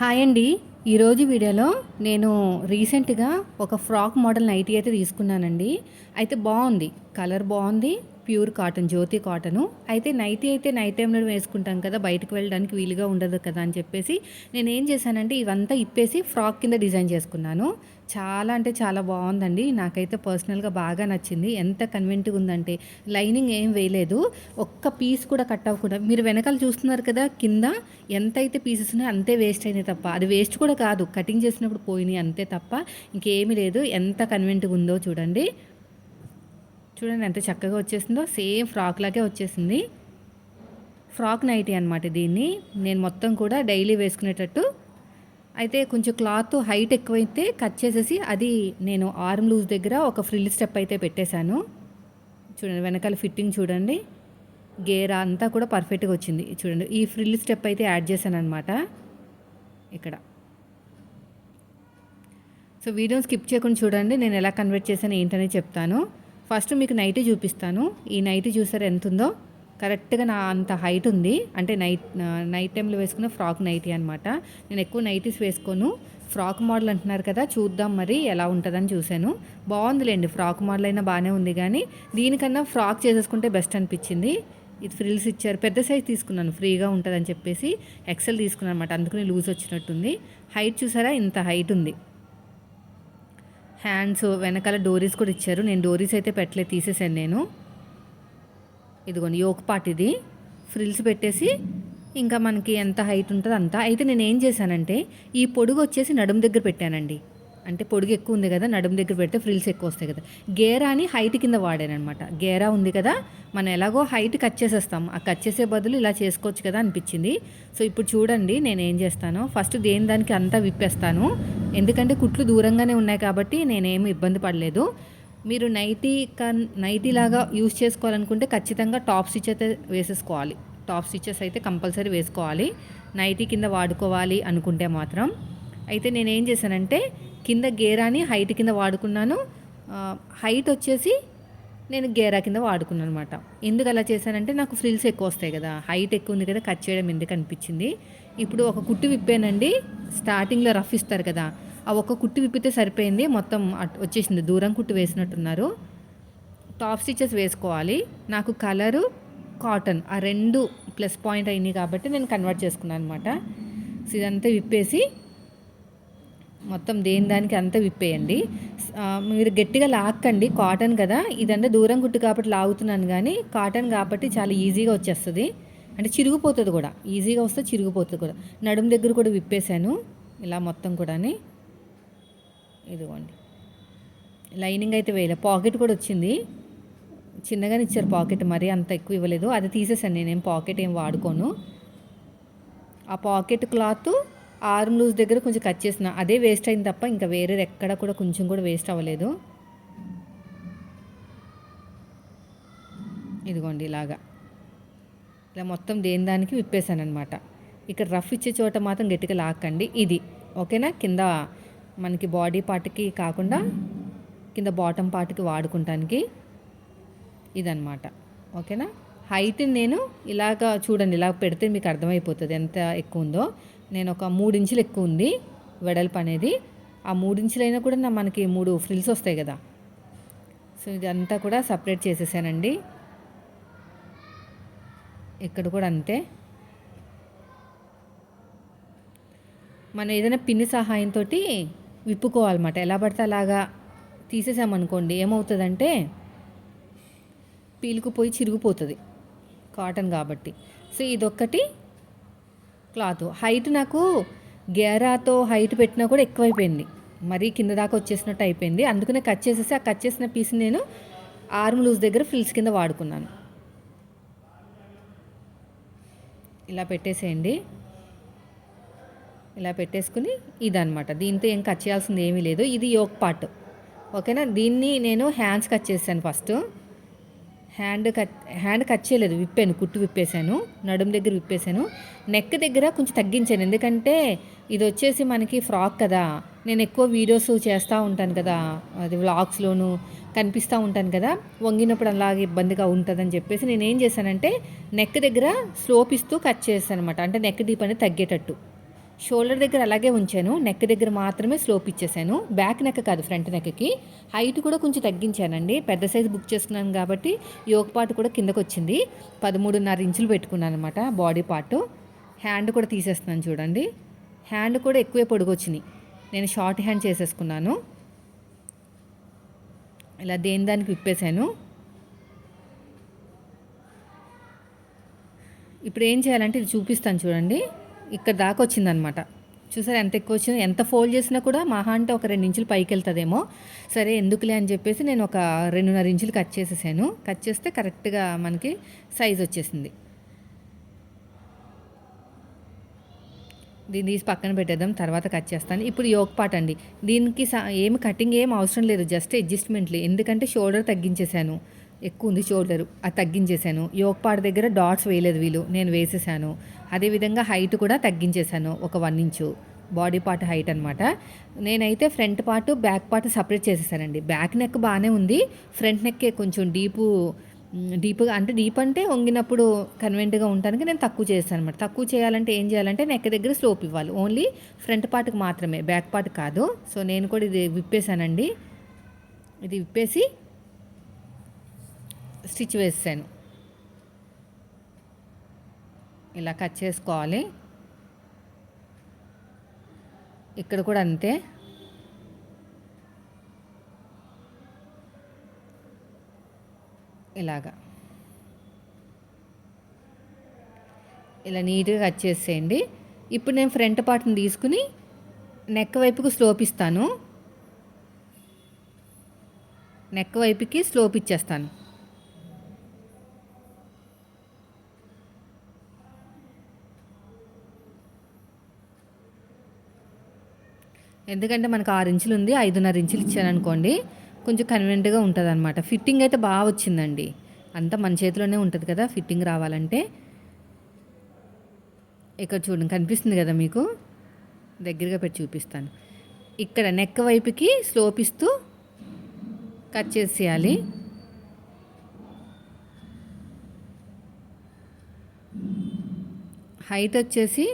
Hi అండి. ఈరోజు వీడియోలో నేను రీసెంట్గా ఒక ఫ్రాక్ మోడల్ నైటీ అయితే తీసుకున్నానండి. అయితే బాగుంది. కలర్ బాగుంది. Pure cotton Jyoti cotton. అయితే నైటీ అయితే నైట్ టైంలో వేసుకుంటాం కదా బయటకు వెళ్ళడానికి వీలుగా ఉండదు కదా అని చెప్పేసి నేను ఏం చేశానంటే ఇవంతా ఇప్పేసి ఫ్రాక్ కింద డిజైన్ చేసుకున్నాను. చాలా అంటే చాలా బాగుందండి. నాకైతే పర్సనల్గా బాగా నచ్చింది. ఎంత కన్వెంట్గా ఉందంటే లైనింగ్ ఏం వేయలేదు. ఒక్క పీస్ కూడా కట్ అవ్వకుండా మీరు వెనకాల చూస్తున్నారు కదా కింద ఎంత అయితే పీసెస్ ఉన్నాయో అంతే వేస్ట్ అయినాయి తప్ప అది వేస్ట్ కూడా కాదు కటింగ్ చేసినప్పుడు పోయినాయి అంతే తప్ప ఇంకేమీ లేదు. ఎంత కన్వెంట్గా ఉందో చూడండి. చూడండి ఎంత చక్కగా వచ్చేసిందో. సేమ్ ఫ్రాక్ లాగే వచ్చేసింది. ఫ్రాక్ నైటీ అనమాట దీన్ని. నేను మొత్తం కూడా డైలీ వేసుకునేటట్టు అయితే కొంచెం క్లాత్ హైట్ ఎక్కువైతే కట్ చేసేసి అది నేను ఆర్మ్ లూజ్ దగ్గర ఒక ఫ్రిల్ స్టెప్ అయితే పెట్టేశాను. చూడండి వెనకాల ఫిట్టింగ్ చూడండి. గేర్ అంతా కూడా పర్ఫెక్ట్గా వచ్చింది. చూడండి ఈ ఫ్రిల్ స్టెప్ అయితే యాడ్ చేశాను అనమాట ఇక్కడ. సో వీడియోని స్కిప్ చేయకుండా చూడండి నేను ఎలా కన్వర్ట్ చేశాను ఏంటనేది చెప్తాను. ఫస్ట్ మీకు నైటీ చూపిస్తాను. ఈ నైటీ చూసారు ఎంత ఉందో కరెక్ట్గా నా అంత హైట్ ఉంది. అంటే నైట్ నైట్ టైంలో వేసుకున్న ఫ్రాక్ నైటీ అనమాట నేను ఎక్కువ నైటీస్ వేసుకోను. ఫ్రాక్ మోడల్ అంటున్నారు కదా చూద్దాం మరి ఎలా ఉంటుందని చూశాను. బాగుందిలేండి ఫ్రాక్ మోడల్ అయినా బాగానే ఉంది కానీ దీనికన్నా ఫ్రాక్ చేసేసుకుంటే బెస్ట్ అనిపించింది. ఇది ఫ్రిల్స్ ఇచ్చారు. పెద్ద సైజ్ తీసుకున్నాను ఫ్రీగా ఉంటుందని చెప్పేసి ఎక్సెల్ తీసుకున్నాను అనమాట అందుకని లూజ్ వచ్చినట్టుంది. హైట్ చూసారా? ఇంత హైట్ ఉంది. హ్యాండ్స్ వెనకాల డోరీస్ కూడా ఇచ్చారు. నేను డోరీస్ అయితే పెట్టలేదు తీసేసాను నేను. ఇదిగోండి యోక్ పాట్ ఇది. ఫ్రిల్స్ పెట్టేసి ఇంకా మనకి ఎంత హైట్ ఉంటుందో అంత. అయితే నేను ఏం చేశానంటే ఈ పొడుగు వచ్చేసి నడుము దగ్గర పెట్టానండి. అంటే పొడుగు ఎక్కువ ఉంది కదా నడుము దగ్గర పెడితే ఫ్రిల్స్ ఎక్కువ వస్తాయి కదా. గేరాని హైట్ కింద వాడానమాట గేరా ఉంది కదా మనం ఎలాగో హైట్ కట్ చేసేస్తాం. ఆ కట్ చేసే బదులు ఇలా చేసుకోవచ్చు కదా అనిపించింది. సో ఇప్పుడు చూడండి నేను ఏం చేస్తాను. ఫస్ట్ దేని దానికి అంతా విప్పేస్తాను. ఎందుకంటే కుట్లు దూరంగానే ఉన్నాయి కాబట్టి నేనేమి ఇబ్బంది పడలేదు. మీరు నైటీ కన్ నైటీ లాగా యూస్ చేసుకోవాలనుకుంటే ఖచ్చితంగా టాప్ స్టిచ్ అయితే వేసేసుకోవాలి. టాప్ స్టిచ్చెస్ అయితే కంపల్సరీ వేసుకోవాలి. నైటీ కింద వాడుకోవాలి అనుకుంటే మాత్రం. అయితే నేను ఏం చేశానంటే కింద గేరాని హైట్ కింద వాడుకున్నాను. హైట్ వచ్చేసి నేను గేరా కింద వాడుకున్నాను అనమాట ఎందుకు అలా చేశానంటే నాకు ఫ్రిల్స్ ఎక్కువ వస్తాయి కదా. హైట్ ఎక్కువ ఉంది కదా కట్ చేయడం ఎందుకు అనిపించింది? ఇప్పుడు ఒక కుట్టు విప్పానండి. స్టార్టింగ్లో రఫ్ ఇస్తారు కదా. ఆ ఒక్క కుట్టు విప్పితే సరిపోయింది. మొత్తం వచ్చేసింది. దూరం కుట్టు వేసినట్టున్నారు. టాప్ స్టిచెస్ వేసుకోవాలి. నాకు కలరు కాటన్ ఆ రెండు ప్లస్ పాయింట్ అయినాయి కాబట్టి నేను కన్వర్ట్ చేసుకున్నాను అనమాట సో ఇదంతా విప్పేసి మొత్తం దేని దానికి అంతా విప్పేయండి. మీరు గట్టిగా లాక్కండి కాటన్ కదా. ఇదంటే దూరం కుట్టు కాబట్టి లాగుతున్నాను కానీ కాటన్ కాబట్టి చాలా ఈజీగా వచ్చేస్తుంది. అంటే చిరిగిపోతుంది కూడా. ఈజీగా వస్తే చిరిగిపోతుంది కూడా. నడుము దగ్గర కూడా విప్పేశాను. ఇలా మొత్తం కూడా ఇదిగోండి. లైనింగ్ అయితే వేయలే. పాకెట్ కూడా వచ్చింది. చిన్నగానే ఇచ్చారు పాకెట్ మరీ అంత ఎక్కువ ఇవ్వలేదు. అది తీసేసాను నేనేం పాకెట్ ఏం వాడుకోను. ఆ పాకెట్ క్లాత్ ఆర్మ్ లూజ్ దగ్గర కొంచెం కట్ చేసిన అదే వేస్ట్ అయింది తప్ప ఇంకా వేరేది ఎక్కడ కూడా కొంచెం కూడా వేస్ట్ అవ్వలేదు. ఇదిగోండి ఇలాగా. ఇలా మొత్తం దేని దానికి విప్పేశాను అనమాట ఇక్కడ రఫ్ ఇచ్చే చోట మాత్రం గట్టిగా లాక్కండి. ఇది. ఓకేనా? కింద మనకి బాడీ పార్ట్కి కాకుండా కింద బాటమ్ పార్ట్కి వాడుకుంటానికి ఇదనమాట ఓకేనా? హైట్ నేను ఇలాగ చూడండి ఇలా పెడితే మీకు అర్థమైపోతుంది ఎంత ఎక్కువ ఉందో నేను ఒక మూడు ఇంచులు ఎక్కువ ఉంది వెడల్పు అనేది. ఆ మూడు ఇంచులైనా కూడా నా మనకి మూడు ఫ్రిల్స్ వస్తాయి కదా. సో ఇదంతా కూడా సపరేట్ చేసేసానండి. ఇక్కడ కూడా అంతే. మనం ఏదైనా పిన్ని సహాయంతో విప్పుకోవాలన్నమాట. ఎలా పడితే అలాగా తీసేసామనుకోండి ఏమవుతుందంటే పీలుకుపోయి చిరిగిపోతుంది కాటన్ కాబట్టి. సో ఇదొక్కటి క్లాత్. హైట్ నాకు గేరాతో హైట్ పెట్టినా కూడా ఎక్కువైపోయింది. మరీ కింద దాకా వచ్చేసినట్టు అయిపోయింది. అందుకనే కట్ చేసేసి ఆ కట్ చేసిన పీస్ నేను ఆర్మ్ లూజ్ దగ్గర ఫ్రిల్స్ కింద వాడుకున్నాను. ఇలా పెట్టేసేయండి. ఇలా పెట్టేసుకుని ఇదనమాట దీంతో ఏం కట్ చేయాల్సింది ఏమీ లేదు. ఇది యోక్ పార్ట్. ఓకేనా? దీన్ని నేను హ్యాండ్స్ కట్ చేశాను first hand cut hand cut చేయలేదు. విప్పాను. కుట్టు విప్పేశాను. నడుము దగ్గర విప్పేశాను. నెక్ దగ్గర కొంచెం తగ్గించాను. ఎందుకంటే ఇది వచ్చేసి మనకి ఫ్రాక్ కదా. నేను ఎక్కువ వీడియోస్ చేస్తూ ఉంటాను కదా. అది వ్లాగ్స్లోను కనిపిస్తూ ఉంటాను కదా. వంగినప్పుడు అలాగే ఇబ్బందిగా ఉంటుందని చెప్పేసి నేను ఏం చేశానంటే నెక్ దగ్గర స్లోప్ ఇస్తూ కట్ చేస్తాను అనమాట అంటే నెక్ డీప్ అనేది తగ్గేటట్టు. షోల్డర్ దగ్గర అలాగే ఉంచాను. నెక్ దగ్గర మాత్రమే స్లోప్ ఇచ్చేసాను. బ్యాక్ నెక్ కాదు ఫ్రంట్ నెక్కి. హైట్ కూడా కొంచెం తగ్గించానండి. పెద్ద సైజు బుక్ చేసుకున్నాను కాబట్టి యోగ పార్ట్ కూడా కిందకు వచ్చింది పదమూడున్నర ఇంచులు పెట్టుకున్నాను అనమాట బాడీ పార్ట్. హ్యాండ్ కూడా తీసేస్తున్నాను చూడండి. హ్యాండ్ కూడా ఎక్కువే పొడుగు వచ్చినాయి నేను షార్ట్ హ్యాండ్ చేసేసుకున్నాను. ఇలా దేని దానికి విప్పేశాను. ఇప్పుడు ఏం చేయాలంటే ఇది చూపిస్తాను చూడండి. ఇక్కడ దాకా వచ్చిందనమాట. చూసారు ఎంత ఎక్కువ వచ్చింది? ఎంత ఫోల్డ్ చేసినా కూడా మహా అంటే ఒక రెండు ఇంచులు పైకి వెళ్తుందేమో. సరే ఎందుకులే అని చెప్పేసి నేను ఒక రెండున్నర ఇంచులు కట్ చేసేసాను. కట్ చేస్తే కరెక్ట్గా మనకి సైజ్ వచ్చేసింది. దీన్ని తీసి పక్కన పెట్టేద్దాం తర్వాత కట్ చేస్తాను. ఇప్పుడు యోగ్ పాట్ అండి. దీనికి ఏమి కటింగ్ ఏం అవసరం లేదు. జస్ట్ అడ్జస్ట్మెంట్లు ఎందుకంటే షోల్డర్ తగ్గించేశాను. ఎక్కువ ఉంది షోల్డర్ అది తగ్గించేశాను. యోగ్ పాట్ దగ్గర డాట్స్ వేయలేదు వీళ్ళు. నేను వేసేసాను. అదేవిధంగా హైట్ కూడా తగ్గించేశాను ఒక one inch. Body part height అనమాట నేనైతే front part back part separate చేసేసానండి. బ్యాక్ నెక్ బాగానే ఉంది. ఫ్రంట్ నెక్కే కొంచెం డీపు డీప్గా అంటే డీప్ అంటే వంగినప్పుడు కన్వెంట్గా ఉండడానికి నేను తక్కువ చేస్తాను అనమాట తక్కువ చేయాలంటే ఏం చేయాలంటే నెక్ దగ్గర స్లోప్ ఇవ్వాలి. ఓన్లీ ఫ్రంట్ పార్ట్కి మాత్రమే బ్యాక్ పార్ట్ కాదు. సో నేను కూడా ఇది విప్పేశానండి. ఇది విప్పేసి స్టిచ్ వేసాను ఇలా కట్ చేసుకోవాలి. ఇక్కడ కూడా అంతే. ఇలాగా. ఇలా నీట్గా కట్ చేసేయండి. ఇప్పుడు నేను ఫ్రంట్ పార్ట్ని తీసుకుని నెక్ వైపుకు స్లోప్ ఇస్తాను. నెక్ వైపుకి స్లోప్ ఇచ్చేస్తాను. ఎందుకంటే మనకు ఆరు ఇంచులు ఉంది ఐదున్నర ఇంచులు ఇచ్చారనుకోండి కొంచెం కన్వీనియంట్గా ఉంటుంది అనమాట ఫిట్టింగ్ అయితే బాగా వచ్చిందండి. అంతా మన చేతిలోనే ఉంటుంది కదా ఫిట్టింగ్ రావాలంటే. ఇక్కడ చూడండి కనిపిస్తుంది కదా మీకు? దగ్గరగా పెట్టి చూపిస్తాను. ఇక్కడ నెక్ వైపుకి స్లోప్ ఇస్తూ కట్ చేసేయాలి. హైట్ వచ్చేసి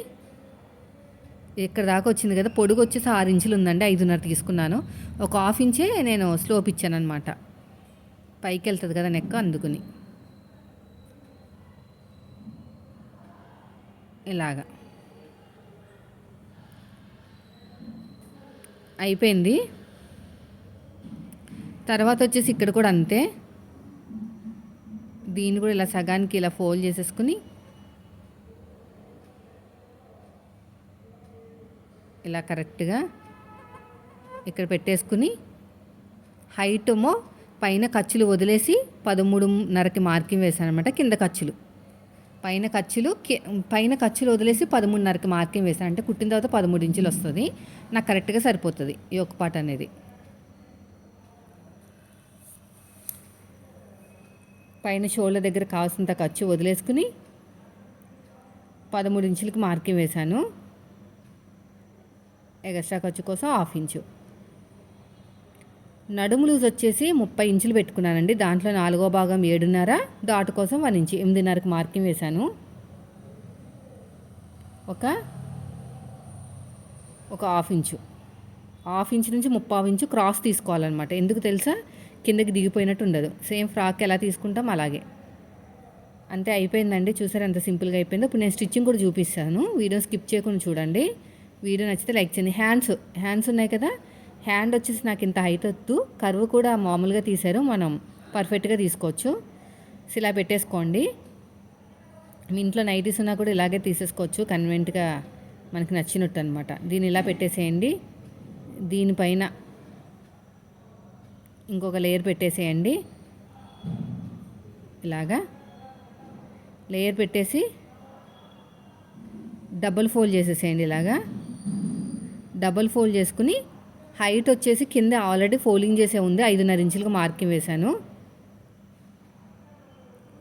ఇక్కడ దాకా వచ్చింది కదా పొడుగు వచ్చేసి ఆరు ఇంచులు ఉందండి ఐదున్నర తీసుకున్నాను. ఒక హాఫ్ ఇంచే నేను స్లోప్ ఇచ్చాను అనమాట పైకి వెళ్తుంది కదా నెక్క అందుకుని. ఇలాగా. అయిపోయింది. తర్వాత వచ్చేసి ఇక్కడ కూడా అంతే. దీన్ని కూడా ఇలా సగానికి ఇలా ఫోల్డ్ చేసేసుకుని ఇలా కరెక్ట్గా ఇక్కడ పెట్టేసుకుని హైటమో పైన ఖర్చులు వదిలేసి పదమూడున్నరకి మార్కింగ్ వేసాను అనమాట కింద ఖర్చులు. పైన ఖర్చులు పైన ఖర్చులు వదిలేసి పదమూడున్నరకి మార్కింగ్ వేసాను అంటే కుట్టిన తర్వాత పదమూడు ఇంచులు వస్తుంది. నాకు కరెక్ట్గా సరిపోతుంది ఈ ఒక పాట అనేది. పైన షోల్డర్ దగ్గర కావాల్సినంత ఖర్చు వదిలేసుకుని పదమూడు ఇంచులకి మార్కింగ్ వేశాను. ఎగస్ట్రా ఖర్చు కోసం హాఫ్ ఇంచు. నడుము లూజ్ వచ్చేసి ముప్పై ఇంచులు పెట్టుకున్నానండి. దాంట్లో నాలుగో భాగం ఏడున్నర డాట్ కోసం వన్ ఇంచు ఎనిమిదిన్నరకు మార్కింగ్ వేశాను. ఒక ఒక హాఫ్ ఇంచు. హాఫ్ ఇంచు నుంచి ముప్పావు ఇంచు క్రాస్ తీసుకోవాలన్నమాట. ఎందుకు తెలుసా? కిందకి దిగిపోయినట్టు ఉండదు. సేమ్ ఫ్రాక్ ఎలా తీసుకుంటాం అలాగే. అంతే అయిపోయిందండి. చూసారు ఎంత సింపుల్గా అయిపోయిందో. ఇప్పుడు నేను స్టిచ్చింగ్ కూడా చూపిస్తాను. వీడియో స్కిప్ చేయకుండా చూడండి. వీడియో నచ్చితే లైక్ చేయండి. హ్యాండ్స్ హ్యాండ్స్ ఉన్నాయి కదా? హ్యాండ్ వచ్చేసి నాకు ఇంత హైట్ వద్దు. కరువు కూడా మామూలుగా తీశారు మనం పర్ఫెక్ట్గా తీసుకోవచ్చు. ఇలా పెట్టేసుకోండి. మీ ఇంట్లో నైటీస్ ఉన్నా కూడా ఇలాగే తీసేసుకోవచ్చు. కన్వెంట్గా మనకి నచ్చినట్టు అనమాట దీన్ని ఇలా పెట్టేసేయండి. దీనిపైన ఇంకొక లేయర్ పెట్టేసేయండి. ఇలాగా లేయర్ పెట్టేసి డబుల్ ఫోల్డ్ చేసేసేయండి ఇలాగా. డబల్ ఫోల్డ్ చేసుకుని హైట్ వచ్చేసి కింద ఆల్రెడీ ఫోల్డింగ్ చేసే ఉంది. ఐదున్నర ఇంచులకు మార్కింగ్ వేశాను.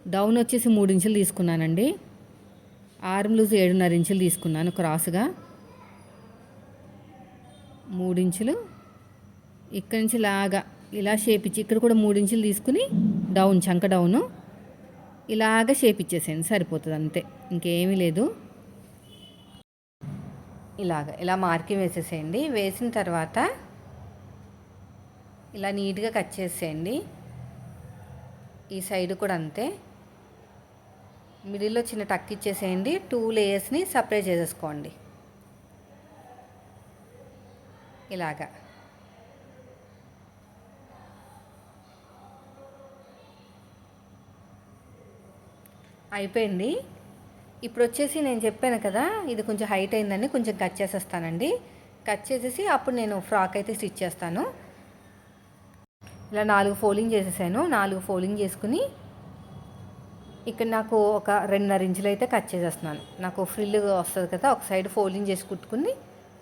డౌన్ వచ్చేసి మూడు ఇంచులు తీసుకున్నానండి. ఆర్మ్ లూజ్ ఏడున్నర ఇంచులు తీసుకున్నాను క్రాస్గా. మూడించులు ఇక్కడి నుంచి లాగా ఇలా షేప్ ఇచ్చి ఇక్కడ కూడా మూడు ఇంచులు తీసుకుని డౌన్ చంక డౌను. ఇలాగ షేప్ ఇచ్చేసాను సరిపోతుంది అంతే. ఇంకేమీ లేదు. ఇలాగ ఇలా మార్కింగ్ వేసేసేయండి. వేసిన తర్వాత ఇలా నీట్గా కట్ చేసేయండి. ఈ సైడ్ కూడా అంతే. మిడిల్లో చిన్న టక్ ఇచ్చేసేయండి. టూ లేయర్స్ని సపరేట్ చేసేసుకోండి. ఇలాగా. అయిపోయింది. ఇప్పుడు వచ్చేసి నేను చెప్పాను కదా ఇది కొంచెం హైట్ అయిందని కొంచెం కట్ చేసేస్తానండి. కట్ చేసేసి అప్పుడు నేను ఫ్రాక్ అయితే స్టిచ్ చేస్తాను. ఇలా నాలుగు ఫోల్డింగ్ చేసేసాను. నాలుగు ఫోల్డింగ్ చేసుకుని ఇక్కడ నాకు ఒక రెండున్నర ఇంచులు అయితే కట్ చేసేస్తున్నాను. నాకు ఫ్రిల్ వస్తుంది కదా ఒక సైడ్ ఫోల్డింగ్ చేసి కుట్టుకుని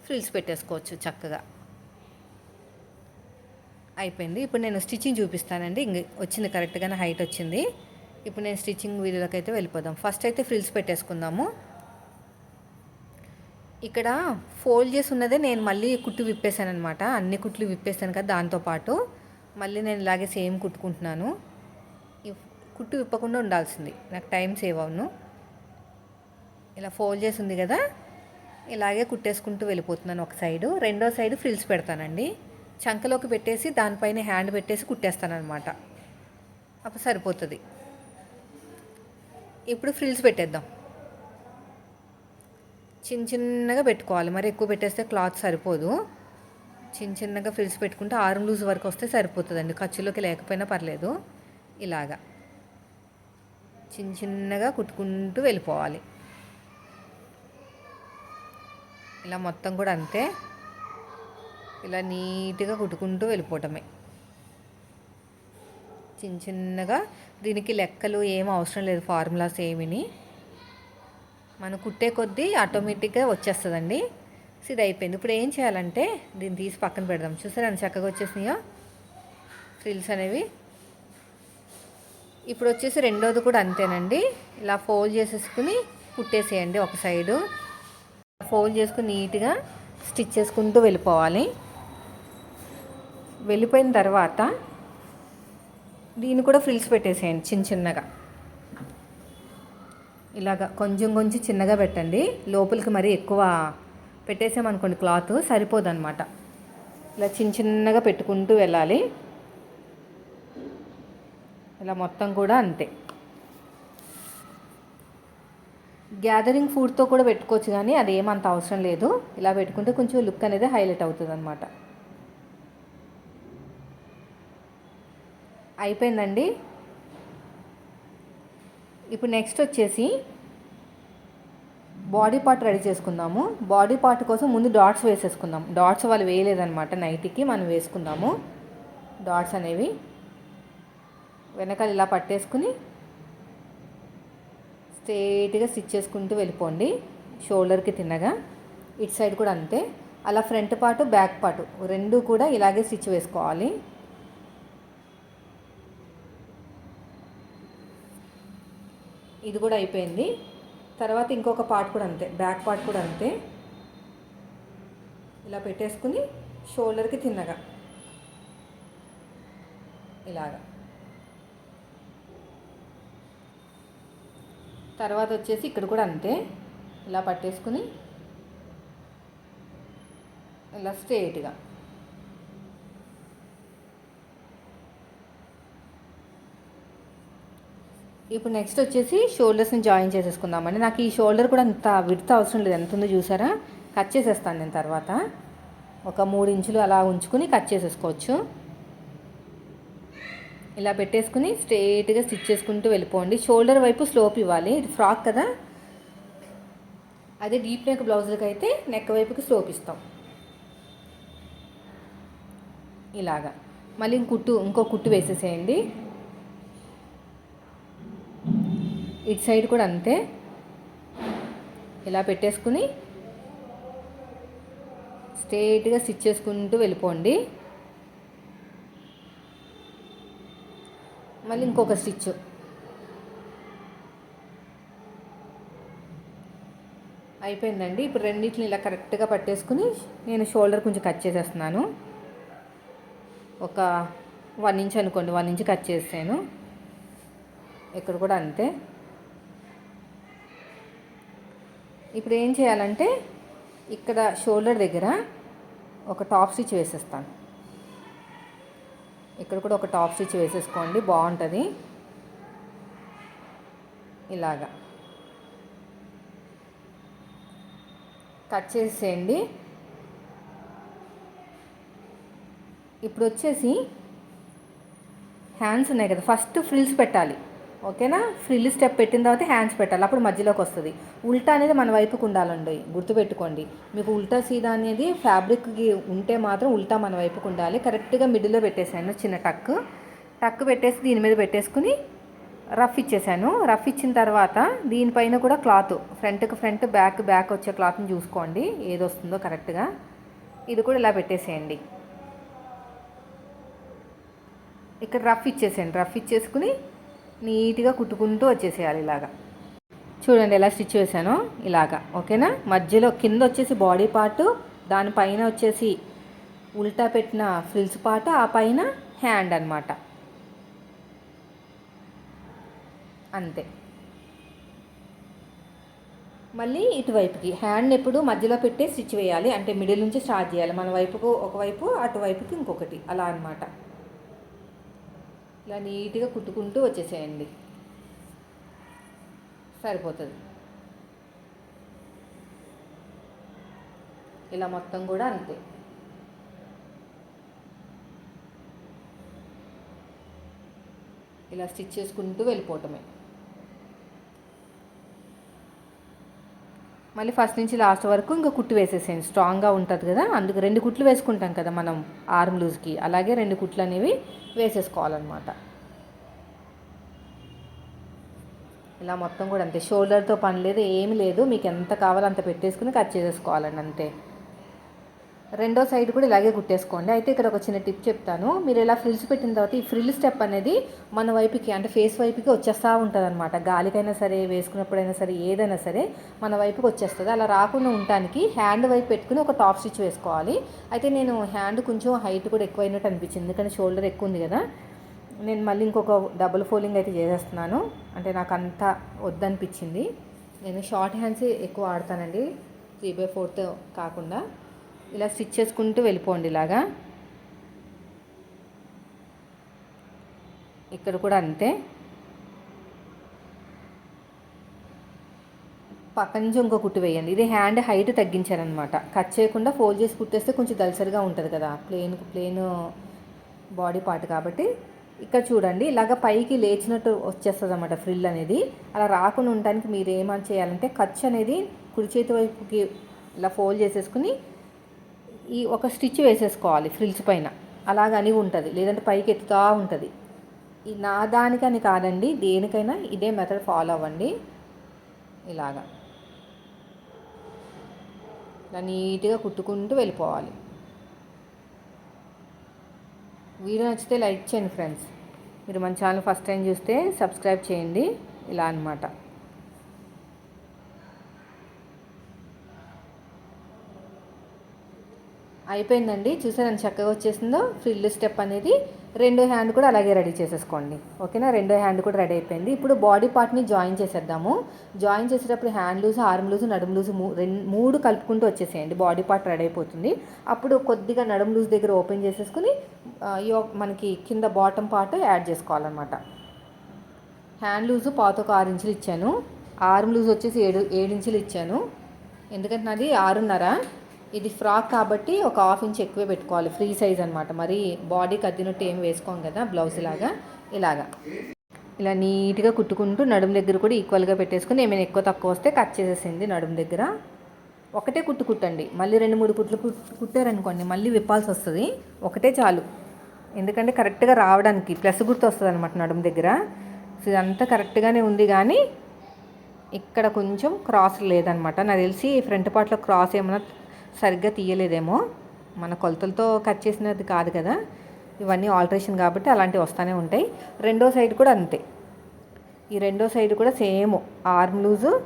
ఫ్రిల్స్ పెట్టేసుకోవచ్చు చక్కగా. అయిపోయింది. ఇప్పుడు నేను స్టిచ్చింగ్ చూపిస్తానండి. ఇంక వచ్చింది కరెక్ట్గానే హైట్ వచ్చింది. ఇప్పుడు నేను స్టిచ్చింగ్ వీడియోలోకి అయితే వెళ్ళిపోదాం. ఫస్ట్ అయితే ఫ్రిల్స్ పెట్టేసుకుందాము. ఇక్కడ ఫోల్డ్ చేసి ఉన్నదే నేను మళ్ళీ కుట్టు విప్పేశాను అనమాట అన్ని కుట్లు విప్పేసాను కదా దాంతోపాటు మళ్ళీ నేను ఇలాగే సేమ్ కుట్టుకుంటున్నాను. కుట్టు విప్పకుండా ఉండాల్సింది. నాకు టైం సేవ్ అవును. ఇలా ఫోల్డ్ చేసి ఉంది కదా. ఇలాగే కుట్టేసుకుంటూ వెళ్ళిపోతున్నాను ఒక సైడు రెండో సైడు ఫ్రిల్స్ పెడతానండి. చంకలోకి పెట్టేసి దానిపైన హ్యాండ్ పెట్టేసి కుట్టేస్తాను అనమాట అప్పుడు సరిపోతుంది. ఇప్పుడు ఫ్రిల్స్ పెట్టేద్దాం. చిన్న చిన్నగా పెట్టుకోవాలి. మరి ఎక్కువ పెట్టేస్తే క్లాత్ సరిపోదు. చిన్న చిన్నగా ఫ్రిల్స్ పెట్టుకుంటే ఆరం లూజ్ వరకు వస్తే సరిపోతుందండి. ఖర్చులోకి లేకపోయినా పర్లేదు. ఇలాగా. చిన్న చిన్నగా కుట్టుకుంటూ వెళ్ళిపోవాలి. ఇలా మొత్తం కూడా అంతే. ఇలా నీట్గా కుట్టుకుంటూ వెళ్ళిపోవటమే. చిన్న చిన్నగా దీనికి లెక్కలు ఏం అవసరం లేదు ఫార్ములాస్ ఏమిని. మనం కుట్టే కొద్దీ ఆటోమేటిక్గా వచ్చేస్తుందండి. సో ఇది అయిపోయింది. ఇప్పుడు ఏం చేయాలంటే దీన్ని తీసి పక్కన పెడదాం. చూసారా చక్కగా వచ్చేసినాయో? ఫ్రిల్స్ అనేవి. ఇప్పుడు వచ్చేసి రెండోది కూడా అంతేనండి. ఇలా ఫోల్డ్ చేసేసుకుని కుట్టేసేయండి ఒక సైడు. ఫోల్డ్ చేసుకుని నీట్గా స్టిచ్ చేసుకుంటూ వెళ్ళిపోవాలి. వెళ్ళిపోయిన తర్వాత దీన్ని కూడా ఫ్రిల్స్ పెట్టేసేయండి చిన్న చిన్నగా. ఇలాగా కొంచెం కొంచెం చిన్నగా పెట్టండి. లోపలికి మరీ ఎక్కువ పెట్టేసామనుకోండి క్లాత్ సరిపోదన్నమాట ఇలా చిన్న చిన్నగా పెట్టుకుంటూ వెళ్ళాలి. ఇలా మొత్తం కూడా అంతే. గ్యాదరింగ్ ఫుడ్తో కూడా పెట్టుకోవచ్చు కానీ అది ఏమంత అవసరం లేదు. ఇలా పెట్టుకుంటే కొంచెం లుక్ అనేది హైలైట్ అవుతుంది అనమాట అయిపోయిందండి. ఇప్పుడు నెక్స్ట్ వచ్చేసి బాడీ పార్ట్ రెడీ చేసుకుందాము. బాడీ పార్ట్ కోసం ముందు డాట్స్ వేసేసుకుందాం డాట్స్ వాళ్ళు వేయలేదనమాట నైట్కి మనం వేసుకుందాము. డాట్స్ అనేవి వెనకాల ఇలా పట్టేసుకుని స్ట్రేట్గా స్టిచ్ చేసుకుంటూ వెళ్ళిపోండి. షోల్డర్కి తిన్నగా. ఇటు సైడ్ కూడా అంతే. అలా ఫ్రంట్ పార్ట్ బ్యాక్ పార్ట్ రెండు కూడా ఇలాగే స్టిచ్ వేసుకోవాలి. ఇది కూడా అయిపోయింది. తర్వాత ఇంకొక పార్ట్ కూడా అంతే బ్యాక్ పార్ట్ కూడా అంతే. ఇలా పెట్టేసుకుని షోల్డర్కి తిన్నగా. ఇలాగా. తర్వాత వచ్చేసి ఇక్కడ కూడా అంతే. ఇలా పట్టేసుకుని ఇలా స్ట్రేట్గా ఇప్పుడు నెక్స్ట్ వచ్చేసి షోల్డర్స్ని జాయిన్ చేసేసుకుందామండి. నాకు ఈ షోల్డర్ కూడా అంత విడత అవసరం లేదు. ఎంత ఉందో చూసారా? కట్ చేసేస్తాను నేను తర్వాత. ఒక మూడు ఇంచులు అలా ఉంచుకుని కట్ చేసేసుకోవచ్చు. ఇలా పెట్టేసుకుని స్ట్రేట్గా స్టిచ్ చేసుకుంటూ వెళ్ళిపోండి. షోల్డర్ వైపు స్లోప్ ఇవ్వాలి. ఇది ఫ్రాక్ కదా? అదే డీప్ నెక్ బ్లౌజులకి అయితే నెక్ వైపుకి స్లోప్ ఇస్తాం. ఇలాగా. మళ్ళీ కుట్టు ఇంకో కుట్టు వేసేసేయండి. ఇటు సైడ్ కూడా అంతే. ఇలా పెట్టేసుకుని స్ట్రేట్గా స్టిచ్ చేసుకుంటూ వెళ్ళిపోండి. మళ్ళీ ఇంకొక స్టిచ్. అయిపోయిందండి. ఇప్పుడు రెండింటిని ఇలా కరెక్ట్గా పట్టేసుకుని నేను షోల్డర్ కొంచెం కట్ చేసేస్తున్నాను. ఒక వన్ ఇంచ్ అనుకోండి వన్ ఇంచ్ కట్ చేసాను ఇక్కడ కూడా అంతే. ఇప్పుడు ఏం చేయాలంటే ఇక్కడ షోల్డర్ దగ్గర ఒక టాప్ స్టిచ్ వేసేస్తాను. ఇక్కడ కూడా ఒక టాప్ స్టిచ్ వేసేసుకోండి బాగుంటుంది. ఇలాగా. కట్ చేసేయండి. ఇప్పుడు వచ్చేసి హ్యాండ్స్ ఉన్నాయి కదా ఫస్ట్ ఫ్రిల్స్ పెట్టాలి. ఓకేనా? ఫ్రిల్ స్టెప్ పెట్టిన తర్వాత హ్యాండ్స్ పెట్టాలి. అప్పుడు మధ్యలోకి వస్తుంది. ఉల్టా అనేది మన వైపుకు ఉండాలండి. గుర్తుపెట్టుకోండి. మీకు ఉల్టా సీదా అనేది ఫ్యాబ్రిక్కి ఉంటే మాత్రం ఉల్టా మన వైపుకు ఉండాలి. కరెక్ట్గా మిడిల్లో పెట్టేశాను. చిన్న టక్ టక్ పెట్టేసి దీని మీద పెట్టేసుకుని రఫ్ ఇచ్చేసాను రఫ్ ఇచ్చిన తర్వాత దీనిపైన కూడా క్లాత్ ఫ్రంట్కి ఫ్రంట్ బ్యాక్ బ్యాక్ వచ్చే క్లాత్ని చూసుకోండి. ఏది వస్తుందో కరెక్ట్గా ఇది కూడా ఇలా పెట్టేసేయండి. ఇక్కడ రఫ్ ఇచ్చేసేయండి. రఫ్ ఇచ్చేసుకుని నీట్గా కుట్టుకుంటూ వచ్చేసేయాలి ఇలాగా. చూడండి ఎలా స్టిచ్ వేసానో ఇలాగా ఓకేనా? మధ్యలో కింద వచ్చేసి బాడీ పార్ట్ దానిపైన వచ్చేసి ఉల్టా పెట్టిన ఫ్రిల్స్ పార్ట్ ఆ పైన హ్యాండ్ అనమాట అంతే. మళ్ళీ ఇటువైపుకి హ్యాండ్ ఎప్పుడు మధ్యలో పెట్టే స్టిచ్ వేయాలి. అంటే మిడిల్ నుంచి స్టార్ట్ చేయాలి. మన వైపుకు ఒకవైపు అటువైపుకి ఇంకొకటి అలా అనమాట ఇలా నీట్గా కుట్టుకుంటూ వచ్చేసేయండి. సరిపోతుంది. ఇలా మొత్తం కూడా అంతే. ఇలా స్టిచ్ చేసుకుంటూ వెళ్ళిపోవటమే. మళ్ళీ ఫస్ట్ నుంచి లాస్ట్ వరకు ఇంకా కుట్టు వేసేసేయండి. స్ట్రాంగ్గా ఉంటుంది కదా అందుకు రెండు కుట్లు వేసుకుంటాం కదా మనం ఆర్మ్ లూజ్కి అలాగే రెండు కుట్లు అనేవి వేసేసుకోవాలన్నమాట. ఇలా మొత్తం కూడా అంతే. షోల్డర్తో పని లేదు ఏమి లేదు. మీకు ఎంత కావాలో అంత పెట్టేసుకుని కట్ చేసేసుకోవాలండి అంతే. రెండో సైడ్ కూడా ఇలాగే కుట్టేసుకోండి. అయితే ఇక్కడ ఒక చిన్న టిప్ చెప్తాను. మీరు ఇలా ఫ్రిల్స్ పెట్టిన తర్వాత ఈ ఫ్రిల్ స్టెప్ అనేది మన వైపుకి అంటే ఫేస్ వైపుకి వచ్చేస్తూ ఉంటుంది అనమాట గాలికైనా సరే వేసుకున్నప్పుడైనా సరే ఏదైనా సరే మన వైపుకి వచ్చేస్తుంది. అలా రాకుండా ఉండటానికి హ్యాండ్ వైపు పెట్టుకుని ఒక టాప్ స్టిచ్ వేసుకోవాలి. అయితే నేను హ్యాండ్ కొంచెం హైట్ కూడా ఎక్కువైనట్టు అనిపించింది. ఎందుకంటే షోల్డర్ ఎక్కువ ఉంది కదా. నేను మళ్ళీ ఇంకొక డబుల్ ఫోల్డింగ్ అయితే చేసేస్తున్నాను. అంటే నాకు అంత వద్దనిపించింది. నేను షార్ట్ హ్యాండ్స్ ఎక్కువ ఆడతానండి. త్రీ బై ఫోర్త్ కాకుండా. ఇలా స్టిచ్ చేసుకుంటూ వెళ్ళిపోండి ఇలాగా. ఇక్కడ కూడా అంతే. పక్క నుంచి ఇంకో కుట్టు వేయండి. ఇది హ్యాండ్ హైట్ తగ్గించారనమాట. కట్ చేయకుండా ఫోల్డ్ చేసి కుట్టేస్తే కొంచెం దలసరిగా ఉంటుంది కదా. ప్లేన్ ప్లెయిన్ బాడీ పార్ట్ కాబట్టి. ఇక్కడ చూడండి ఇలాగ పైకి లేచినట్టు వచ్చేస్తుంది అనమాట ఫ్రిల్ అనేది. అలా రాకుండా ఉండడానికి మీరు ఏమని చేయాలంటే ఖర్చు అనేది కుడి చేతి వైపుకి ఇలా ఫోల్డ్ చేసేసుకుని ఈ ఒక స్టిచ్ వేసేసుకోవాలి ఫ్రిల్స్ పైన. అలాగని ఉంటుంది. లేదంటే పైకి ఎత్తుతూ ఉంటుంది. ఈ నా దానికని కాదండి దేనికైనా ఇదే మెథడ్ ఫాలో అవ్వండి. ఇలాగా. ఇలా నీట్గా కుట్టుకుంటూ వెళ్ళిపోవాలి. వీడియో నచ్చితే లైక్ చేయండి ఫ్రెండ్స్. మీరు మన ఛానల్ ఫస్ట్ టైం చూస్తే సబ్స్క్రైబ్ చేయండి. ఇలా అనమాట అయిపోయిందండి. చూసారని చక్కగా వచ్చేసిందో? ఫ్రిల్ స్టెప్ అనేది. రెండో హ్యాండ్ కూడా అలాగే రెడీ చేసేసుకోండి. ఓకేనా? రెండో హ్యాండ్ కూడా రెడీ అయిపోయింది. ఇప్పుడు బాడీ పార్ట్ని జాయిన్ చేసేద్దాము. జాయిన్ చేసేటప్పుడు హ్యాండ్ లూజ్ ఆర్మ్ లూజ్ నడుము లూజ్ మూడు కలుపుకుంటూ వచ్చేసేయండి. బాడీ పార్ట్ రెడీ అయిపోతుంది. అప్పుడు కొద్దిగా నడుము లూజ్ దగ్గర ఓపెన్ చేసేసుకుని మనకి కింద బాటమ్ పార్ట్ యాడ్ చేసుకోవాలన్నమాట. హ్యాండ్ లూజు పాత ఒక ఆరు ఇంచులు ఇచ్చాను. ఆర్మ్ లూజ్ వచ్చేసి ఏడు ఏడు ఇంచులు ఇచ్చాను. ఎందుకంటే నాది ఆరున్నర. ఇది ఫ్రాక్ కాబట్టి ఒక హాఫ్ ఇంచ్ ఎక్కువే పెట్టుకోవాలి. ఫ్రీ సైజ్ అనమాట మరి బాడీకి అద్దినట్టు ఏం వేసుకోం కదా బ్లౌజ్ లాగా ఇలాగా. ఇలా నీట్గా కుట్టుకుంటూ నడుము దగ్గర కూడా ఈక్వల్గా పెట్టేసుకుని ఏమైనా ఎక్కువ తక్కువ వస్తే కట్ చేసేసింది నడుము దగ్గర. ఒకటే కుట్టు కుట్టండి. మళ్ళీ రెండు మూడు కుట్లు కుట్టారనుకోండి మళ్ళీ విప్పాల్సి వస్తుంది. ఒకటే చాలు. ఎందుకంటే కరెక్ట్గా రావడానికి ప్లస్ గుర్తు వస్తుంది అనమాట నడుము దగ్గర. సో ఇదంతా కరెక్ట్గానే ఉంది కానీ ఇక్కడ కొంచెం క్రాస్ లేదనమాట నాకు తెలిసి ఫ్రంట్ పార్ట్లో క్రాస్ ఏమైనా సరిగ్గా తీయలేదేమో. మన కొలతలతో కట్ చేసినది కాదు కదా. ఇవన్నీ ఆల్టరేషన్ కాబట్టి అలాంటివి వస్తూనే ఉంటాయి. రెండో సైడ్ కూడా అంతే. ఈ రెండో సైడ్ కూడా same. Arm loose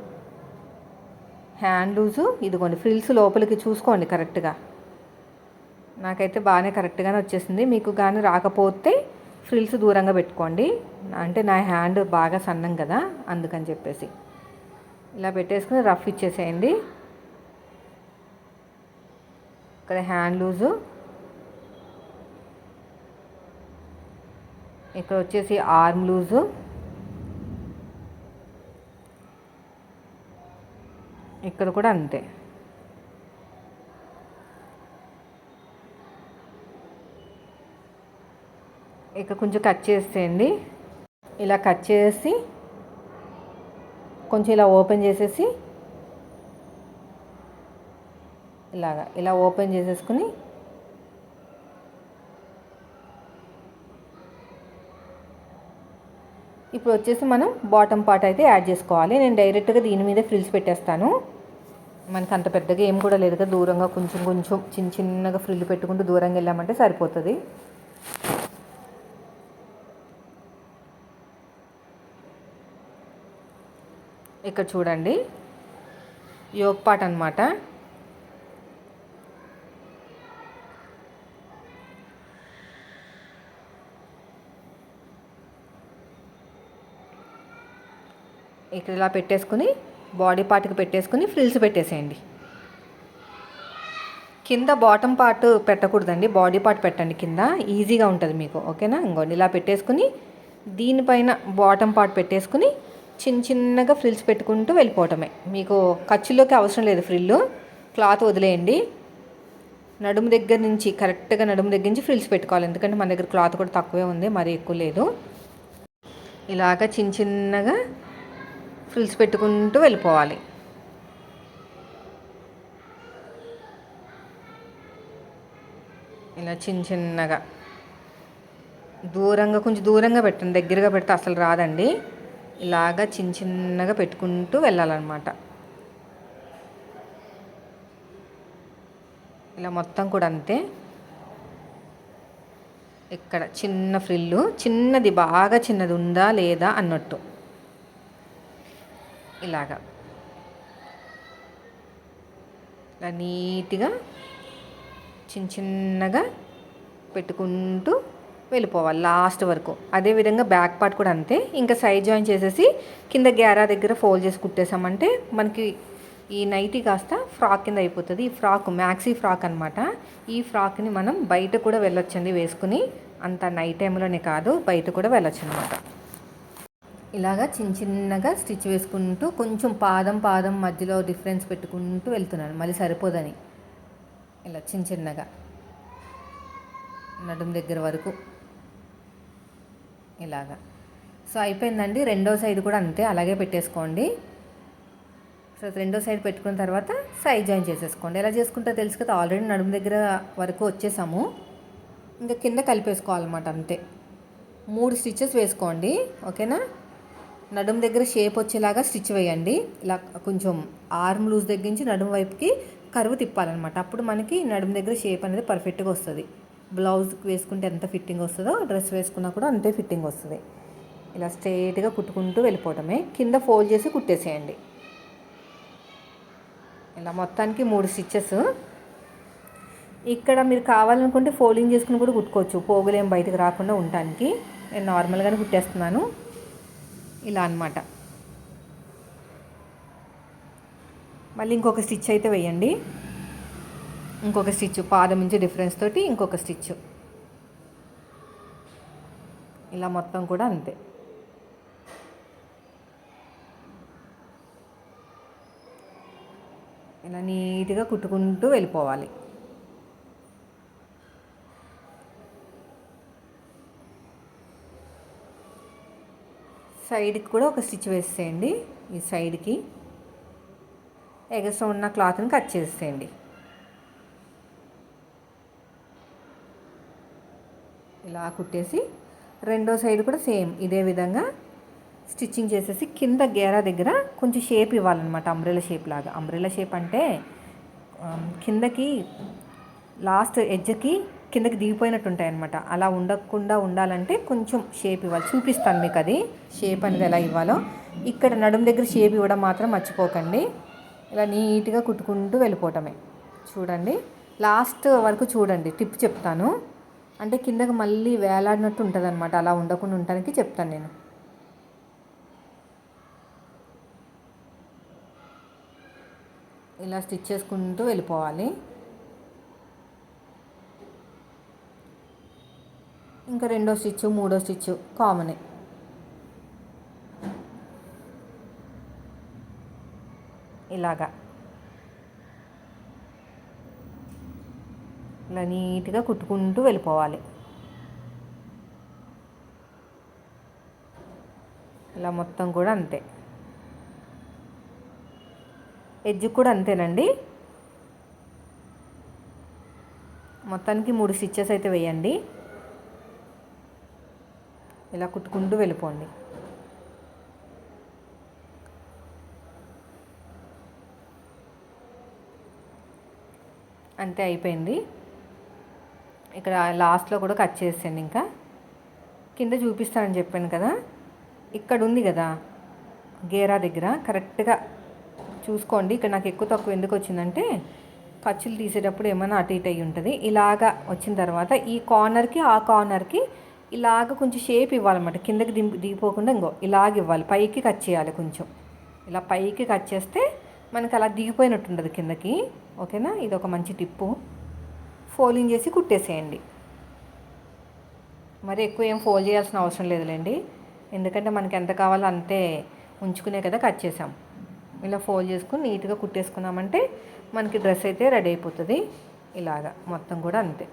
hand loose ఇదిగోండి ఫ్రిల్స్ లోపలికి చూసుకోండి కరెక్ట్గా. నాకైతే బాగానే కరెక్ట్గానే వచ్చేసింది. మీకు కానీ రాకపోతే ఫ్రిల్స్ దూరంగా పెట్టుకోండి. అంటే నా హ్యాండ్ బాగా సన్నం కదా అందుకని చెప్పేసి. ఇలా పెట్టేసుకుని రఫ్ ఇచ్చేసేయండి. ఇక్కడ హ్యాండ్ లూజు. ఇక్కడ వచ్చేసి ఆర్మ్ లూజు. ఇక్కడ కూడా అంతే. ఇక్కడ కొంచెం కట్ చేసేయండి. ఇలా కట్ చేసి కొంచెం ఇలా ఓపెన్ చేసేసి ఇలాగా ఇలా ఓపెన్ చేసేసుకుని ఇప్పుడు వచ్చేసి మనం బాటమ్ పార్ట్ అయితే యాడ్ చేసుకోవాలి. నేను డైరెక్ట్గా దీని మీద ఫ్రిల్స్ పెట్టేస్తాను. మనకి అంత పెద్దగా ఏం కూడా లేదు కదా దూరంగా కొంచెం కొంచెం చిన్న చిన్నగా ఫ్రిల్ పెట్టుకుంటూ దూరంగా వెళ్ళామంటే సరిపోతుంది. ఇక్కడ చూడండి యోగ్ పాట్ అనమాట ఇక్కడ ఇలా పెట్టేసుకుని బాడీ పార్ట్కి పెట్టేసుకుని ఫ్రిల్స్ పెట్టేసేయండి. కింద బాటమ్ పార్ట్ పెట్టకూడదండి. బాడీ పార్ట్ పెట్టండి కింద. ఈజీగా ఉంటుంది మీకు. ఓకేనా ఇంకోండి. ఇలా పెట్టేసుకుని దీనిపైన బాటమ్ పార్ట్ పెట్టేసుకుని చిన్న చిన్నగా ఫ్రిల్స్ పెట్టుకుంటూ వెళ్ళిపోవటమే. మీకు ఖర్చులోకి అవసరం లేదు ఫ్రిల్లు క్లాత్ వదిలేయండి. నడుము దగ్గర నుంచి కరెక్ట్గా నడుము దగ్గర నుంచి ఫ్రిల్స్ పెట్టుకోవాలి. ఎందుకంటే మన దగ్గర క్లాత్ కూడా తక్కువే ఉంది మరి ఎక్కువ లేదు. ఇలాగ చిన్న చిన్నగా ఫ్రిల్స్ పెట్టుకుంటూ వెళ్ళిపోవాలి. ఇలా చిన్న చిన్నగా. దూరంగా కొంచెం దూరంగా పెట్టండి దగ్గరగా పెడితే అసలు రాదండి. ఇలాగా చిన్న చిన్నగా పెట్టుకుంటూ వెళ్ళాలన్నమాట. ఇలా మొత్తం కూడా అంతే. ఇక్కడ చిన్న ఫ్రిల్లు చిన్నది బాగా చిన్నది ఉందా లేదా అన్నట్టు. ఇలాగా. ఇలా నీట్గా చిన్న చిన్నగా పెట్టుకుంటూ వెళ్ళిపోవాలి లాస్ట్ వరకు. అదేవిధంగా బ్యాక్ పార్ట్ కూడా అంతే. ఇంకా సైడ్ జాయిన్ చేసేసి కింద గ్యారా దగ్గర ఫోల్డ్ చేసి కుట్టేసామంటే మనకి ఈ నైటీ కాస్త ఫ్రాక్ కింద అయిపోతుంది. ఈ ఫ్రాక్ మ్యాక్సీ ఫ్రాక్ అనమాట ఈ ఫ్రాక్ని మనం బయట కూడా వెళ్ళొచ్చండి వేసుకుని. అంత నైట్ టైంలోనే కాదు బయట కూడా వెళ్ళొచ్చు అనమాట ఇలాగా చిన్న చిన్నగా స్టిచ్ వేసుకుంటూ కొంచెం పాదం పాదం మధ్యలో డిఫరెన్స్ పెట్టుకుంటూ వెళ్తున్నాను. మళ్ళీ సరిపోదని. ఇలా చిన్న చిన్నగా. నడుము దగ్గర వరకు. ఇలాగా. సో అయిపోయిందండి. రెండో సైడ్ కూడా అంతే. అలాగే పెట్టేసుకోండి. సో రెండో సైడ్ పెట్టుకున్న తర్వాత సైడ్ జాయిన్ చేసేసుకోండి. ఎలా చేసుకుంటే తెలుసు కదా. ఆల్రెడీ నడుము దగ్గర వరకు వచ్చేసాము. ఇంకా కింద కలిపేసుకోవాలన్నమాట అంతే. మూడు స్టిచ్చెస్ వేసుకోండి. ఓకేనా? నడుము దగ్గర షేప్ వచ్చేలాగా స్టిచ్ వేయండి. ఇలా కొంచెం ఆర్మ్ లూజ్ దగ్గర నుంచి నడుము వైపుకి కరువు తిప్పాలన్నమాట. అప్పుడు మనకి నడుము దగ్గర షేప్ అనేది పర్ఫెక్ట్గా వస్తుంది. బ్లౌజ్ వేసుకుంటే ఎంత ఫిట్టింగ్ వస్తుందో డ్రెస్ వేసుకున్నా కూడా అంతే ఫిట్టింగ్ వస్తుంది. ఇలా స్ట్రైట్గా కుట్టుకుంటూ వెళ్ళిపోవటమే కింద ఫోల్డ్ చేసి కుట్టేసేయండి. ఇలా మొత్తానికి మూడు స్టిచ్చెస్ ఇక్కడ మీరు కావాలనుకుంటే ఫోల్డింగ్ చేసుకుని కూడా కుట్టుకోవచ్చు. పోగులేం బయటకు రాకుండా ఉండటానికి. నేను నార్మల్గానే కుట్టేస్తున్నాను. ఇలా అనమాట మళ్ళీ ఇంకొక స్టిచ్ అయితే వేయండి. ఇంకొక స్టిచ్ పాదం నుంచి డిఫరెన్స్ తోటి ఇంకొక స్టిచ్. ఇలా మొత్తం కూడా అంతే. ఇలా నీట్గా కుట్టుకుంటూ వెళ్ళిపోవాలి. సైడ్కి కూడా ఒక స్టిచ్ వేసేయండి ఈ సైడ్కి. ఎగస్ట్రా ఉన్న క్లాత్ని కట్ చేసేయండి. ఇలా కుట్టేసి రెండో సైడ్ కూడా సేమ్ ఇదే విధంగా స్టిచ్చింగ్ చేసేసి కింద గేరా దగ్గర కొంచెం షేప్ ఇవ్వాలన్నమాట అంబ్రెలా షేప్ లాగా. అంబ్రెలా షేప్ అంటే కిందకి లాస్ట్ ఎడ్జ్కి కిందకి దిగిపోయినట్టు ఉంటాయి అనమాట అలా ఉండకుండా ఉండాలంటే కొంచెం షేప్ ఇవ్వాలి. చూపిస్తాను మీకు అది షేప్ అనేది ఎలా ఇవ్వాలో. ఇక్కడ నడుం దగ్గర షేప్ ఇవ్వడం మాత్రం మర్చిపోకండి. ఇలా నీట్గా కుట్టుకుంటూ వెళ్ళిపోవటమే. చూడండి. లాస్ట్ వరకు చూడండి. టిప్ చెప్తాను. అంటే కిందకి మళ్ళీ వేలాడినట్టు ఉంటుంది అనమాట అలా ఉండకుండా ఉండటానికి చెప్తాను నేను. ఇలా స్టిచ్ చేసుకుంటూ వెళ్ళిపోవాలి. ఇంకా రెండో స్టిచ్ మూడో స్టిచ్ కామనే. ఇలాగా. ఇలా నీట్గా కుట్టుకుంటూ వెళ్ళిపోవాలి. ఇలా మొత్తం కూడా అంతే. ఎడ్జ్ కూడా అంతేనండి. మొత్తానికి మూడు స్టిచ్చెస్ అయితే వేయండి. ఇలా కుట్టుకుంటూ వెళ్ళిపోండి. అంతే అయిపోయింది. ఇక్కడ లాస్ట్లో కూడా కట్ చేసాను ఇంకా. కింద చూపిస్తానని చెప్పాను కదా. ఇక్కడ ఉంది కదా గేరా దగ్గర. కరెక్ట్గా చూసుకోండి. ఇక్కడ నాకు ఎక్కువ తక్కువ ఎందుకు వచ్చిందంటే ఖర్చులు తీసేటప్పుడు ఏమైనా అటు ఇటు అయి ఉంటుంది. ఇలాగా వచ్చిన తర్వాత ఈ కార్నర్కి ఆ కార్నర్కి ఇలాగ కొంచెం షేప్ ఇవ్వాలన్నమాట. కిందకి దింపి దిగిపోకుండా ఇంకో ఇలాగ ఇవ్వాలి. పైకి కట్ చేయాలి కొంచెం. ఇలా పైకి కట్ చేస్తే మనకి అలా దిగిపోయినట్టు ఉండదు కిందకి. ఓకేనా? ఇది ఒక మంచి టిప్పు. ఫోల్డింగ్ చేసి కుట్టేసేయండి. మరి ఎక్కువ ఏం ఫోల్డ్ చేయాల్సిన అవసరం లేదులేండి. ఎందుకంటే మనకి ఎంత కావాలో అంతే ఉంచుకునే కదా కట్ చేసాం. ఇలా ఫోల్డ్ చేసుకుని నీట్గా కుట్టేసుకున్నామంటే మనకి డ్రెస్ అయితే రెడీ అయిపోతుంది. ఇలాగా. మొత్తం కూడా అంతే.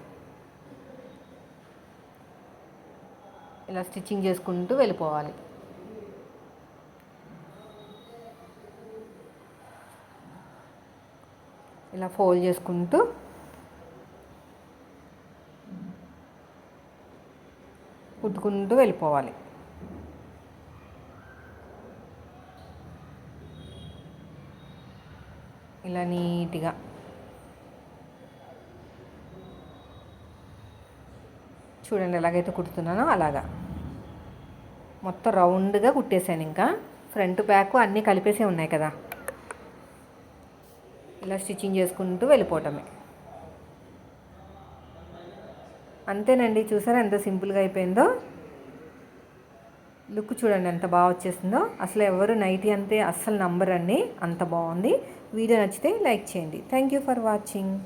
ఇలా స్టిచ్చింగ్ చేసుకుంటూ వెళ్ళిపోవాలి. ఇలా ఫోల్డ్ చేసుకుంటూ కుట్టుకుంటూ వెళ్ళిపోవాలి. ఇలా నీట్గా చూడండి ఎలాగైతే కుడుతున్నానో అలాగా. మొత్తం రౌండ్గా కుట్టేశాను ఇంకా. ఫ్రంట్ బ్యాక్ అన్నీ కలిపేసే ఉన్నాయి కదా. ఇలా స్టిచ్చింగ్ చేసుకుంటూ వెళ్ళిపోవటమే. అంతేనండి చూసారా ఎంత సింపుల్గా అయిపోయిందో? లుక్ చూడండి ఎంత బాగా వచ్చేసిందో. అసలు ఎవరు నైటీ అంతే అస్సలు నంబరండి అంత బాగుంది. వీడియో నచ్చితే లైక్ చేయండి. Thank you for watching.